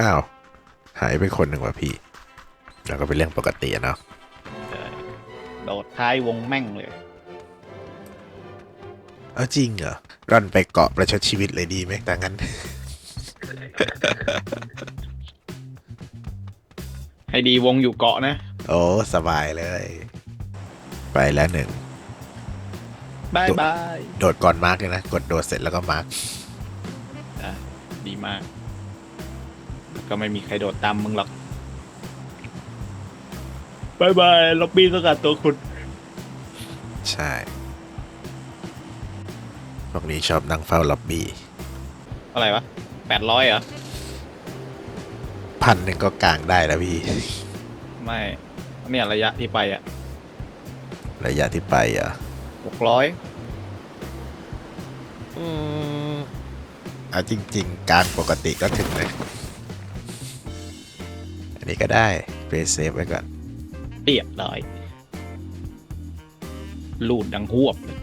อ้าว หายไปคนหนึ่งว่ะพี่ แล้วก็เป็นเรื่องปกติอะเนาะโดดท้ายวงแม่งเลย เอาจริงเหรอร่อนไปเกาะประชดชีวิตเลยดีไหมแต่งั้น ให้ดีวงอยู่เกาะนะ โอ้สบายเลย ไปแล้วหนึ่งบายบาย โดดก่อนมาร์กเลยนะ กดโดดเสร็จแล้วก็มาร์กอะดีมาก ก็ไม่มีใครโดดตามมึงหรอกบายบายล็อบบี้สกัดตัวคุณ ใช่ พวกนี้ชอบนั่งเฝ้าล็อบบี้อะไรวะแปดร้อยเหรอ พันหนึ่งก็กลางได้แล้วพี่ ไม่เนี่ยระยะที่ไปอะระยะที่ไปอะหกร้อยอืมเอาจริง ๆ การปกติก็ถึงเลยอั นนี้ก็ได้เ a เซฟไว้ก่อน เรียบร้อยลูดดังหวบเลย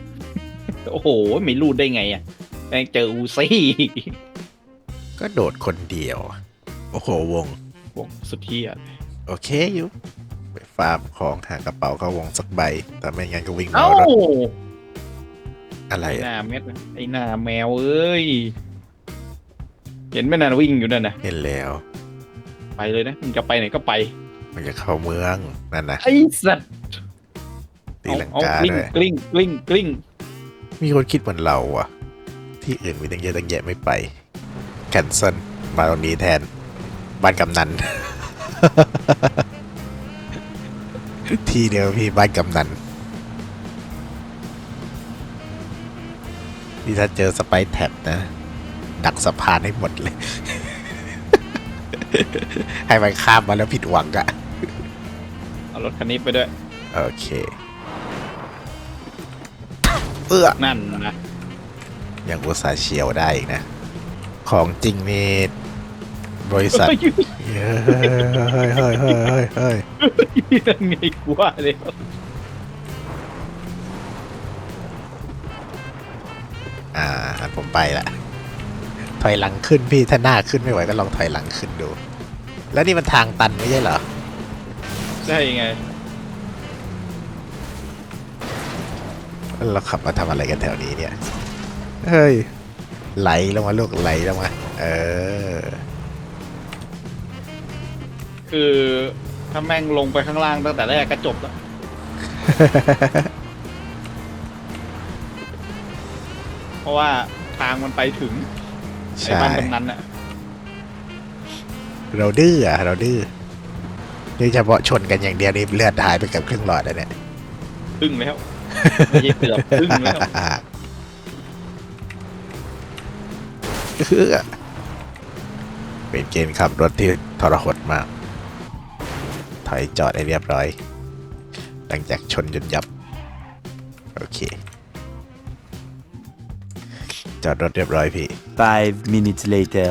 โอ้โห ไม่ลูดได้ไงอะแม่งเจออูซี่ ก็โดดคนเดียว โอ้โห วง วงสุดเที่ยโอเคอยู่ไปฟาร์มของหากระเป๋าเข้าวงสักใบ แต่ไม่งั้นก็วิ่งเอ้าเอารถอะไรไอ้หอะน้าเม็ดนะไอ้หน้าแมวเอ้ย เห็นไหมนั่นวิ่งอยู่นั่นนะเห็นแล้ว ไปเลยนะมึงจะไปไหนก็ไปมันจะเข้าเมืองนั่นนะไอ้สัตว์ตีลังเอากาเอากลิ้งด้วยกลิ้งกลิ้งกลิ้งมีคนคิดเหมือนเราอะที่อื่นมีตั้งเยอะตั้งแยะไม่ไปแคนเซิลมาตรงนี้แทนบ้านกำนัน ที่เดียวพี่บ้านกำนันที่ถ้าเจอสไปร์แท็บนะ ดักสะพานให้หมดเลย ให้มันข้ามมาแล้วผิดหวังอะเอารถคันนี้ไปด้วย โอเคเอื้อนั่นนะยังอุตส่าห์เฉียวได้อีกนะ ของจริงนี่บริษัทเฮ้ยเฮ้ยเฮ้ยเฮ้ยเฮ้ยยังไงกูว่าเลยอ่าอันผมไปละ ถอยหลังขึ้นพี่ถ้าหน้าขึ้นไม่ไหวก็ลองถอยหลังขึ้นดู แล้วนี่มันทางตันไม่ใช่เหรอใช่ไงแล้วเราขับมาทำอะไรกันแถวนี้เนี่ยเฮ้ยไหลลงมาลูกไหลลงมาเออ คือถ้าแม่งลงไปข้างล่างตั้งแต่แรกก็จบแล้ว เพราะว่าทางมันไปถึง ไอ้ใช่บ้านกำนันอะเราดื้ออะเราดื้อนี่เฉพาะชนกันอย่างเดียวนี่เลือดหายไปเกับครึ่งหลอดแล้วเนี่ยพึ่งแล้วไม่ใช่เกือบพึ่งแล้วเอื้อเป็นเกณฑ์ขับรถที่ทรหดมาก ถอยจอดให้เรียบร้อย หลังจากชนจนยับ โอเค จอดรถเรียบร้อยพี่ Five minutes later.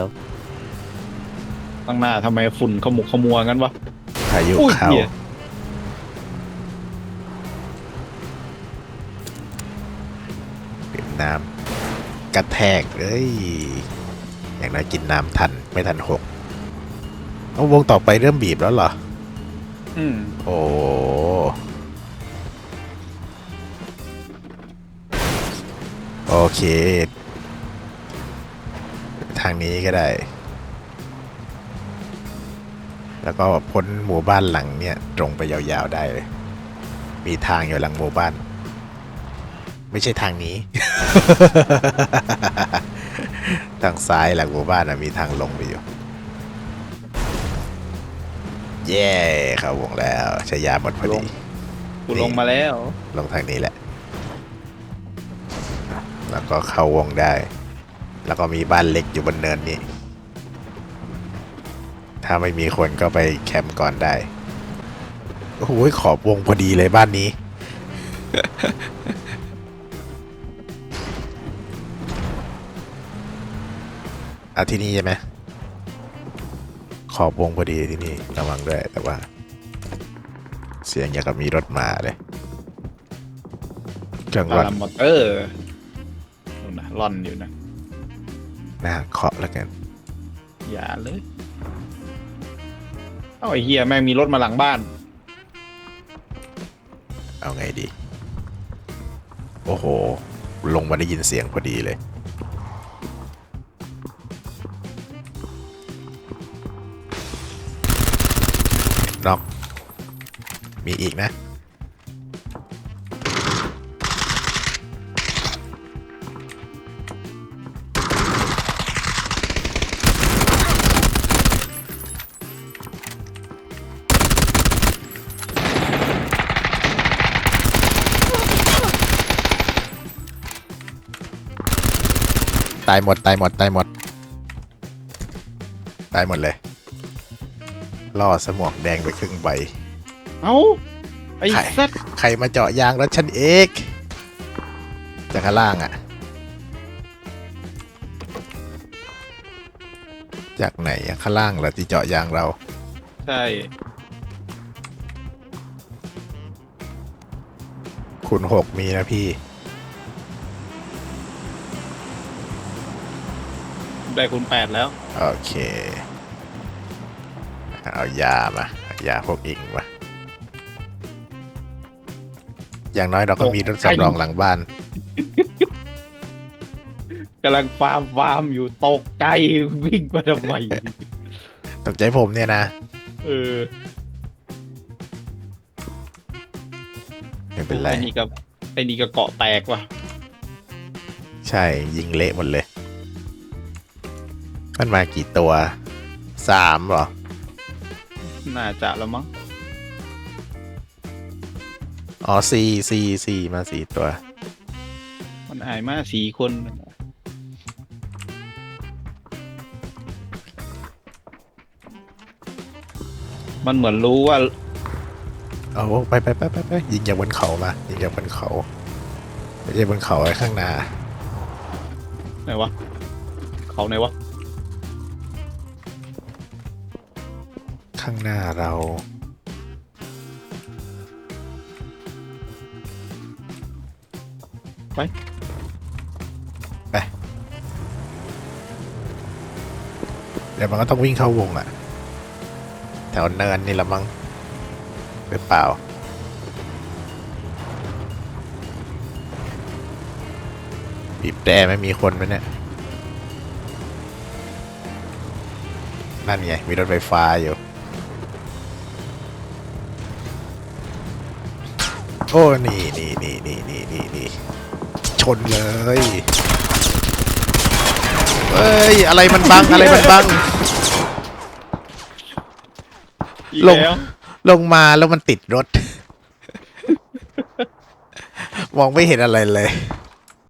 ตั้งหน้าทำไมฝุ่นขมุกขมัวงั้นวะ พายุอุ้ยเข้า เหี้ยดื่มน้ำกระแทกเอ้ย อย่างน้อยกินน้ำทัน ไม่ทันหกเอาวงต่อไปเริ่มบีบแล้วเหรอ อืมโอ้โอเคทางนี้ก็ได้ แล้วก็พ้นหมู่บ้านหลังเนี่ยตรงไปยาวๆได้เลย มีทางอยู่หลังหมู่บ้าน ไม่ใช่ทางนี้ ทางซ้ายหลังหมู่บ้านนะมีทางลงไปอยู่ เย้เข้าวงแล้วใช้ยาหมดพอดีกูลงมาแล้ว ลงทางนี้แหละ แล้วก็เข้าวงได้ แล้วก็มีบ้านเล็กอยู่บนเนินนี้ ถ้าไม่มีคนก็ไปแคมป์ก่อนได้ โอ้โหขอบวงพอดีเลยบ้านนี้เอาที่นี่ใช่ไหม ขอบวงพอดีที่นี่ระวังด้วยแต่ว่า เสียงอย่างกับมีรถมาเลยเครื่องพาร่อนรามอเตอร์นู่นนะร่อนอยู่นะ หน้าเคาะแล้วกัน อย่าเลยเอ้าไอ้เฮียแม่งมีรถมาหลังบ้าน เอาไงดี โอ้โห ลงมาได้ยินเสียงพอดีเลย น็อก มีอีกนะายหมดตายหมดตายหมดตายหมดเลยล่อสมองแดงไปครึ่งใบ เอ้าไอ้ใครสัตใครมาเจาะยางรถฉันเอกจากข้างล่างอะจากไหนอะข้างล่างเหรอที่เจาะยางเรา ใช่คุณหกมีนะพี่ ได้คุณแปดแล้ว โอเค เอายามาเอายาพวกอิงมาอย่างน้อยเราก็มีรถสำรองหลังบ้านกำลังฟาร์มฟาร์มอยู่ตกใจวิ่งมาทำไมตกใจผมเนี่ยนะเออไม่เป็นไรไอ้นี่กับไอ้นี่ก็เกาะแตกว่ะ ใช่ยิงเละหมดเลย มันมากี่ตัวสามเหรอ น่าจะแล้วมั้ง อ๋อสี่สี่สี่มาสี่ตัว มันหายมาสี่คน มันเหมือนรู้ว่า เอาไปไปไปไปไปยิงจากบนเขามายิงจากบนเขาไม่ใช่บนเขาไอ้ข้างหน้าไหนวะ เขาไหนวะ ข้างหน้าเรา ไป ไป เดี๋ยวมันก็ต้องวิ่งเข้าวงอะแถวเนินนี่ละมั้งหรือเปล่าบีบแต่ไม่มีคนไหมเนี่ยนั่นไง มีรถไฟฟ้าอยู่ โอ้นี่นี่นี่นี่นี่นี่นี่ชนเลยเฮ้ย อะไรมันบัง อะไรมันบัง อีกลง แล้วลงมาแล้วมันติดรถ มองไม่เห็นอะไรเลย